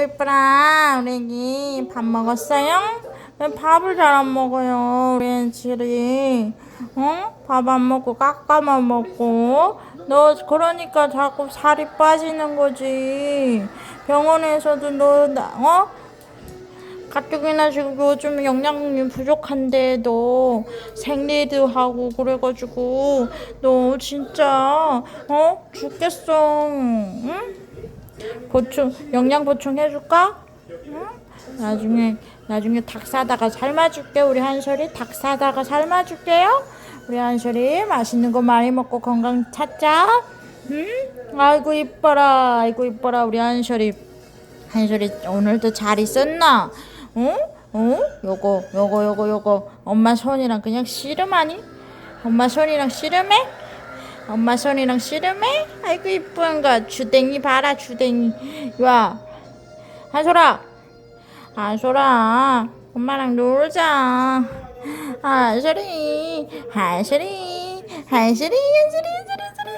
이쁘라 우리 애기 밥 먹었어요? 왜 밥을 잘 안 먹어요 우리 애들이 어? 밥 안 먹고 깎아만 먹고 너 그러니까 자꾸 살이 빠지는 거지 병원에서도 너 나- 어? 가뜩이나 지금 요즘 영양이 부족한데 너 생리도 하고 그래가지고 너 진짜 어 죽겠어 응? 보충 영양 보충 해 줄까? 응? 나중에 나중에 닭 사다가 삶아줄게 우리 한솔이 닭 사다가 삶아줄게요 우리 한솔이 맛있는 거 많이 먹고 건강 찾자 응? 아이고 이뻐라 아이고 이뻐라 우리 한솔이 한솔이 오늘도 잘 있었나? 어? 어? 요거 요거 요거 요거 엄마 손이랑 그냥 씨름하니? 엄마 손이랑 씨름해? 엄마 손이랑 씨름해? 아이고 이쁜 거. 주댕이 봐라 주댕이. 와 한솔아. 한솔아 엄마랑 놀자. 한솔이 한솔이 한솔이 한솔이 한솔이